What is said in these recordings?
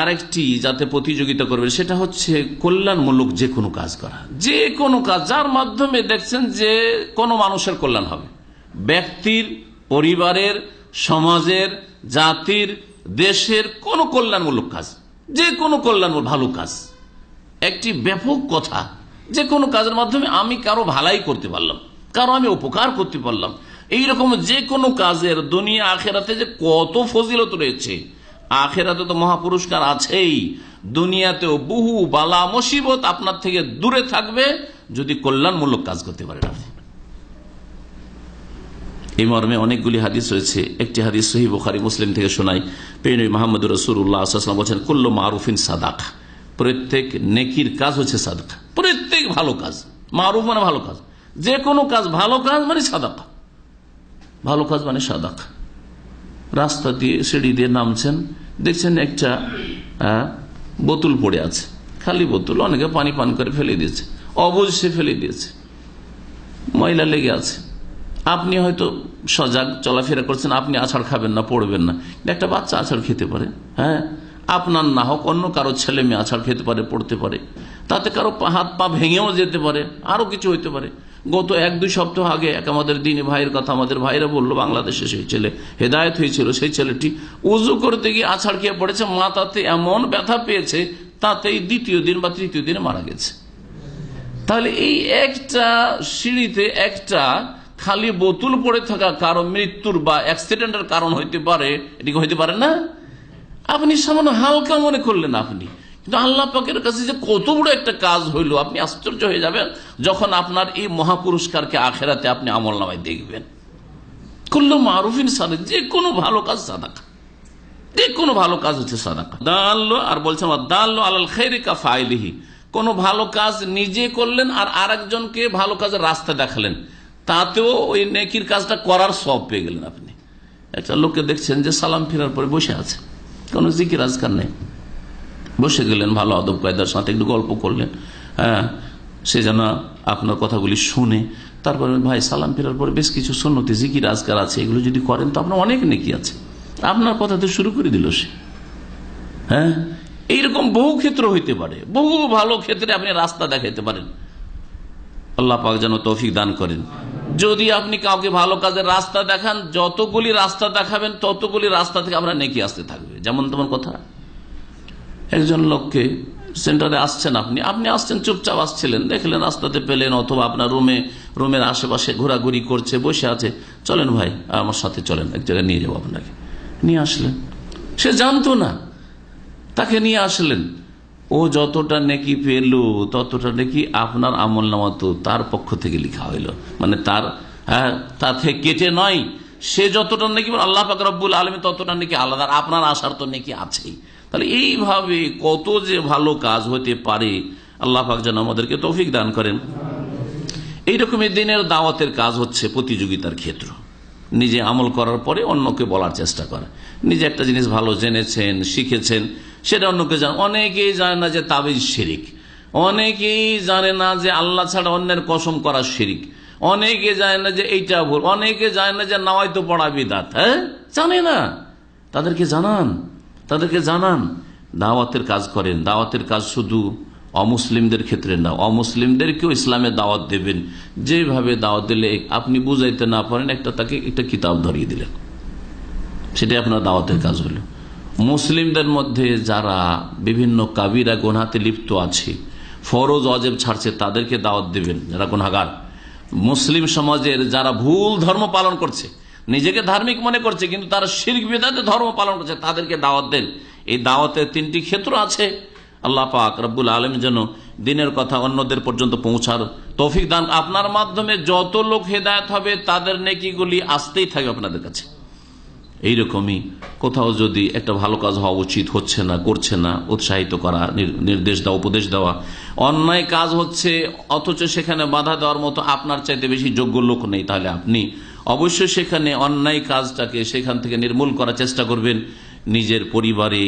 আরেকটি যাতে প্রতিযোগিতা করবেন সেটা হচ্ছে কল্যাণমূলক যে কোনো কাজ করা। যে কোনো কাজ, যার মাধ্যমে দেখছেন যে কোনো মানুষের কল্যাণ হবে। ব্যক্তির, পরিবারের, সমাজের, জাতির, দেশের কোনো কল্যাণমূলক কাজ, যে কোনো কল্যাণমূলক ভালো কাজ। একটি ব্যাপক কথা, যে কোনো কাজের মাধ্যমে আমি কারও ভালাই করতে পারলাম, কারও আমি উপকার করতে পারলাম। এইরকম যে কোনো কাজের দুনিয়া, আখেরাতে যে কত ফজিলত রয়েছে আখেরাতে তো মহাপুরস্কার আছেই। দুনিয়াতেও বহু বালা মুসিবত আপনার থেকে দূরে থাকবে যদি কল্যাণমূলক কাজ করতে আপনি। এই মর্মে অনেকগুলি হাদিস রয়েছে। একটি হাদিস সহি বুখারি মুসলিম থেকে শোনাই। পেন মোহাম্মদ রসুল্লাহাম বলছেন, কুল্ল মারুফিন সাদাক। প্রত্যেক নেকির কাজ হচ্ছে সাদাকা। প্রত্যেক ভালো কাজ। মারুফ মানে ভালো কাজ। যে কোনো কাজ ভালো কাজ মানে সাদাকা। ভালো কাজ মানে সাদাকা। রাস্তা দিয়ে, সিঁড়ি দিয়ে নামছেন, দেখছেন একটা বোতল পড়ে আছে, খালি বোতল, অনেকে পানি পান করে ফেলে দিয়েছে অবুঝ সে ফেলে দিয়েছে, ময়লা লেগে আছে। আপনি হয়তো সজাগ চলাফেরা করছেন, আপনি আছাড় খাবেন না, পড়বেন না। একটা বাচ্চা আছাড় খেতে পারে হ্যাঁ? আপনার না হোক, অন্য কারও ছেলে মেয়ে আছাড় খেতে পারে, পড়তে পারে। তাতে কারও হাত পা ভেঙেও যেতে পারে, আরও কিছু হইতে পারে। গত এক, দুই সপ্তাহ আগে এক আমাদের দিনে ভাইয়ের কথা আমাদের ভাইরা বলল, বাংলাদেশে সেই ছেলে হেদায়ত হয়েছিল, সেই ছেলেটি উজু করতে গিয়ে আছাড় খেয়ে পড়েছে, মাথাতে এমন ব্যথা পেয়েছে, তাতেই দ্বিতীয় দিন বা তৃতীয় দিনে মারা গেছে। তাহলে এই একটা সিঁড়িতে একটা খালি বোতল পড়ে থাকা কারও মৃত্যুর বা অ্যাক্সিডেন্টের কারণ হইতে পারে এটিকে হইতে পারে না? আপনি সামান্য হালকা মনে করলেন আপনি। কিন্তু আল্লাহ পাকের কাছে যে কত বড় একটা কাজ হইল, আপনি আশ্চর্য হয়ে যাবেন যখন আপনার এই মহাপুরস্কারকে আখেরাতে আপনি আমল নামায় দেখবেন। করল মারুফিন সাদে যে কোনো ভালো কাজ সাদাকা। যে কোনো ভালো কাজ হচ্ছে সাদাকা। দাল্লো, আর বলছেন দাল্লো আলাল খেরিকা ফাইলিহি। কোনো ভালো কাজ নিজে করলেন আর আরেকজনকে ভালো কাজের রাস্তা দেখালেন। তাতেও ওই নেকির কাজটা করার সব পেয়ে গেলেন আপনি। একটা লোককে দেখছেন যে সালাম ফেরার পরে বসে আছে। কোনো জিকির আজকার নেই। বসে গেলেন ভালো আদব কায়দার সাথে একটু গল্প করলেন। হ্যাঁ সে যেন আপনার কথাগুলি শুনে। তারপরে ভাই, সালাম ফেরার পরে বেশ কিছু সুন্নতি, জিকির, আজকার আছে। এগুলো যদি করেন তো আপনার অনেক নেকি আছে। আপনার কথা তো শুরু করে দিল সে। হ্যাঁ এইরকম বহু ক্ষেত্র হইতে পারে। বহু ভালো ক্ষেত্রে আপনি রাস্তা দেখাইতে পারেন। আল্লাহ পাক যেন তৌফিক দান করেন। যদি আপনি কাউকে ভালো কাজের রাস্তা দেখান, যতগুলি রাস্তা দেখাবেন, ততগুলি রাস্তা থেকে আমরা নেকি আসতে থাকবে। যেমন তোমার কথা। একজন লোককে সেন্টারে আসছেন আপনি। আপনি আসছেন, চুপচাপ আসছিলেন, দেখলেন রাস্তাতে পেলেন অথবা আপনার রুমে, রুমের আশেপাশে ঘোরাঘুরি করছে, বসে আছে। চলেন ভাই, আমার সাথে চলেন, এক জায়গায় নিয়ে যাব আপনাকে। নিয়ে আসলেন। সে জানতো না। তাকে নিয়ে আসলেন। ও যতটা নেকি পেল, ততটা নেকি আপনার আমল নামা তো তার পক্ষ থেকে লিখা হইল। মানে তার হ্যাঁ তা থেকে কেটে নয় সে যতটা নাকি আল্লাহ পাক রব্বুল আলমী ততটা নাকি আলাদা আপনার আশার তো নাকি আছেই। তাহলে এইভাবে কত যে ভালো কাজ হতে পারে, আল্লাহ পাক যেন আমাদেরকে তৌফিক দান করেন। এইরকমই দিনের দাওয়াতের কাজ হচ্ছে প্রতিযোগিতার ক্ষেত্র। নিজে আমল করার পরে অন্যকে বলার চেষ্টা করা। নিজে একটা জিনিস ভালো জেনেছেন, শিখেছেন, সেটা অন্যকে জান অনেকেই জানে না যে তাবিজ শিরিক। অনেকেই জানে না যে আল্লাহ ছাড়া অন্যের কসম করা শিরিক। অনেকে জানে না যে এইটা ভুল, অনেকে জানে না যে নাওয়াইতো পড়া বিদাত হ্যাঁ? জানে না। তাদেরকে জানান তাদেরকে জানান। দাওয়াতের কাজ করেন, দাওয়াতের কাজ শুধু অমুসলিমদের ক্ষেত্রে না, অমুসলিমদেরকেও ইসলামে দাওয়াত দেবেন। যেভাবে দাওয়াত দিলে আপনি বুঝাইতে না পারেন, একটা তাকে একটা কিতাব ধরিয়ে দিলেন। সেটাই আপনার দাওয়াতের কাজ হলো। মুসলিমদের মধ্যে যারা বিভিন্ন কাবিরা গোনাতে লিপ্ত আছে, ফরজ অজেব ছাড়ছে, তাদেরকে দাওয়াত দেবেন, যারা গুনাগার মুসলিম সমাজের যারা ভুল ধর্ম পালন করছে, নিজেকে ধার্মিক মনে করছে, কিন্তু তারা শির্ক বেদাতে ধর্ম পালন করছে, তাদেরকে দাওয়াত দেন। এই দাওয়াতের তিনটি ক্ষেত্র আছে। আল্লাহ পাক রব্বুল আলম যেন দিনের কথা অন্যদের পর্যন্ত পৌঁছার তৌফিক দান। আপনার মাধ্যমে যত লোক হেদায়ত হবে, তাদের নেকিগুলি আসতেই থাকবে আপনাদের কাছে। এইরকমই কোথাও যদি একটা ভালো কাজ হওয়া উচিত, হচ্ছে না, করছে না, উৎসাহিত করা নির্দেশ দেওয়া, উপদেশ দেওয়া অন্যায় কাজ হচ্ছে, অথচ সেখানে বাধা দেওয়ার মতো আপনার চাইতে বেশি যোগ্য লোক নেই তাহলে আপনি অবশ্যই সেখানে অন্যায় কাজটাকে সেখান থেকে নির্মূল করার চেষ্টা করবেন। নিজের পরিবারে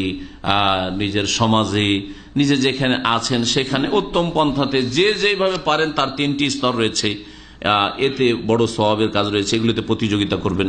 নিজের সমাজে, নিজে যেখানে আছেন সেখানে উত্তম পন্থাতে যে যেভাবে পারেন তার তিনটি স্তর রয়েছে। এতে বড় স্বভাবের কাজ রয়েছে, এগুলিতে প্রতিযোগিতা করবেন।